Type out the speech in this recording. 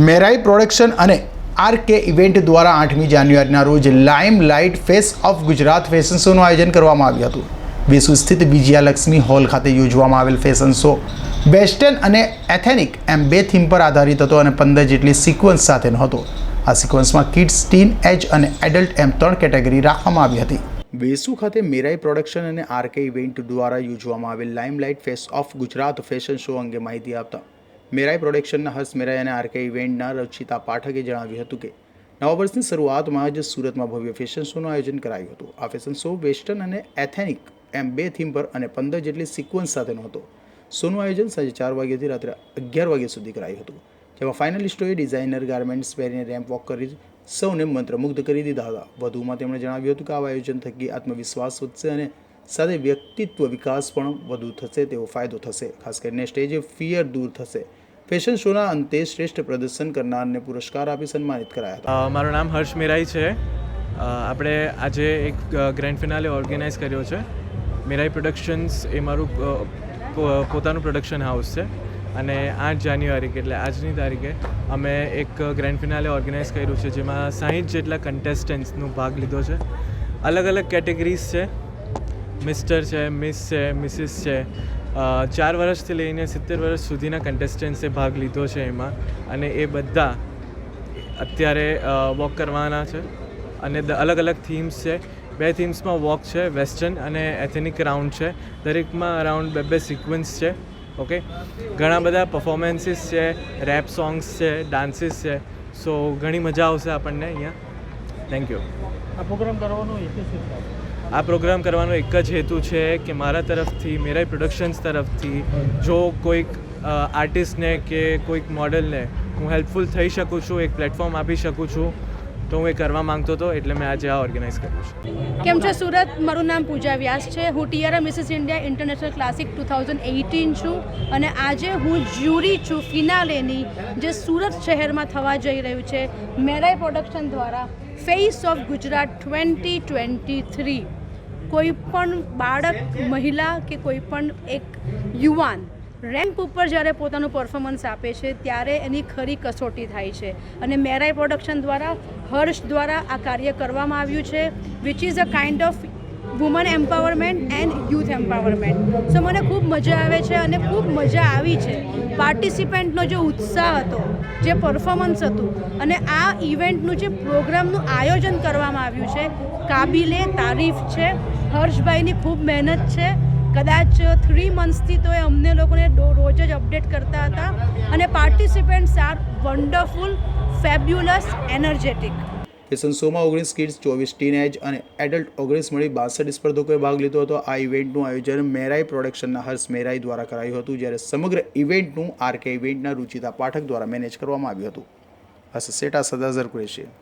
મેરાઈ production અને R K event દ્વારા આઠમી જાન્યુઆરીના રોજ lime light face of Gujarat fashion શોનું આયોજન કરવામાં આવ્યું હતું. વેસુ સ્થિત વિજયા લક્ષ્મી હોલ ખાતે યોજવામાં આવેલ ફેશન શો. વેસ્ટર્ન અને એથેનિક એમ બે થીમ પર આધારિત હતો અને પંદર જેટલી સિક્વન્સ સાથેનો હતો આ સિક્વન્સમાં કિડ્સ, ટીન, એજ અને એડલ્ટ એમ ત્રણ કેટેગરી રાખવામાં આવી હતી. વેસુ ખાતે મેરાઈ પ્રોડક્શન અને આરકે ઇવેન્ટ દ્વારા યોજવામાં આવેલ lime light face of Gujarat fashion show અંગે માહિતી આપતા મેરાઈ પ્રોડક્શનના હર્ષ મેરાઈ અને આરકે ઇવેન્ટના રચિતા પાઠકે જણાવ્યું હતું કે, નવા વર્ષની શરૂઆતમાં જ સુરતમાં ભવ્ય ફેશન શોનું આયોજન કરાયું હતું. આ ફેશન શો વેસ્ટર્ન અને એથેનિક એમ બે થીમ પર અને પંદર જેટલી સિક્વન્સ સાથેનો હતો. શોનું આયોજન સાંજે ચાર વાગ્યાથી રાત્રે અગિયાર વાગ્યા સુધી કરાયું હતું. જેમાં ફાઇનલિસ્ટોએ ડિઝાઇનર, ગાર્મેન્ટ્સ, પહેરીને રેમ્પ વોક કરી સૌને મંત્રમુગ્ધ કરી દીધા હતા. વધુમાં તેમણે જણાવ્યું હતું કે, આવા આયોજન થકી આત્મવિશ્વાસ વધશે અને સાથે વ્યક્તિત્વ વિકાસ પણ વધુ થશે, તેવો ફાયદો થશે. ખાસ કરીને સ્ટેજે ફિયર દૂર થશે. ફેશન શોના અંતે શ્રેષ્ઠ પ્રદર્શન કરનારને પુરસ્કાર આપી સન્માનિત કરાયા હતા. મારું નામ હર્ષ મિરાઈ છે. આપણે આજે એક ગ્રેન્ડ ફિનાલે ઓર્ગેનાઇઝ કર્યો છે. મિરાઈ પ્રોડક્શન્સ એ મારું પોતાનું પ્રોડક્શન હાઉસ છે. અને આઠ જાન્યુઆરી, એટલે આજની તારીખે અમે એક ગ્રેન્ડ ફિનાલે ઓર્ગેનાઇઝ કર્યું છે, જેમાં સાહીઠ જેટલા કન્ટેસ્ટન્ટ્સનો ભાગ લીધો છે. અલગ અલગ કેટેગરીઝ છે. મિસ્ટર છે મિસ છે મિસિસ છે. ચાર વર્ષથી લઈને સિત્તેર વર્ષ સુધીના કન્ટેસ્ટન્ટ્સે ભાગ લીધો છે એમાં અને એ બધા અત્યારે વોક કરવાના છે અને અલગ અલગ થીમ્સ છે. બે થીમ્સમાં વોક છે વેસ્ટર્ન અને એથેનિક રાઉન્ડ છે. દરેકમાં અરાઉન્ડ બે બે સિક્વન્સ છે ઓકે ઘણા બધા પરફોર્મન્સીસ છે રેપ સોંગ્સ છે ડાન્સીસ છે. સો ઘણી મજા આવશે આપણને અહીંયા. થેન્ક યુ આ પ્રોગ્રામ કરવાનો. આ પ્રોગ્રામ કરવાનો એક જ હેતુ છે કે મારા તરફથી મેરાઈ પ્રોડક્શન્સ તરફથી, જો કોઈક આર્ટિસ્ટને કે કોઈક મોડલને હું હેલ્પફુલ થઈ શકું છું, એક પ્લેટફોર્મ આપી શકું છું, તો હું એ કરવા માંગતો હતો, એટલે મેં આજે આ ઓર્ગેનાઇઝ કર્યું છે. કેમ છે? સુરત, મારું નામ પૂજા વ્યાસ છે. હું TRM Mrs India international classic two thousand eighteen છું અને આજે હું જ્યુરી છું ફિનાલેની, જે સુરત શહેરમાં થવા જઈ રહ્યું છે. મેરાઈ પ્રોડક્શન દ્વારા face of Gujarat twenty twenty three કોઈ પણ બાળક, મહિલા કે કોઈ પણ એક યુવાન રેમ્પ ઉપર જ્યારે પોતાનું પરફોર્મન્સ આપે છે, ત્યારે એની ખરી કસોટી થાય છે. અને મેરાઈ પ્રોડક્શન દ્વારા, હર્ષ દ્વારા આ કાર્ય કરવામાં આવ્યું છે which is a kind of woman empowerment and youth empowerment so મને ખૂબ મજા આવે છે અને ખૂબ મજા આવી છે પાર્ટિસિપેન્ટનો જે ઉત્સાહ હતો, જે પરફોર્મન્સ હતું, અને આ ઇવેન્ટનું જે પ્રોગ્રામનું આયોજન કરવામાં આવ્યું છે, કાબિલે તારીફ છે હર્ષભાઈની ખૂબ મહેનત છે. કદાચ થ્રી મંથ્સથી તો એ અમને લોકોને રોજ જ અપડેટ કરતા હતા. અને participants are wonderful fabulous energetic fashion શોમાં ઓગણીસ કિડ્સ ચોવીસ ટીનેજ અને એડલ્ટ ઓગણીસ મળી બાસઠ સ્પર્ધકોએ ભાગ લીધો હતો. આ ઇવેન્ટનું આયોજન મેરાઈ પ્રોડક્શનના હર્ષ મેરાઈ દ્વારા કરાયું હતું, જ્યારે સમગ્ર ઇવેન્ટનું આરકે ઇવેન્ટના રુચિતા પાઠક દ્વારા મેનેજ કરવામાં આવ્યું હતું. હર્ષ સેટા સદાઝર કુરેશી.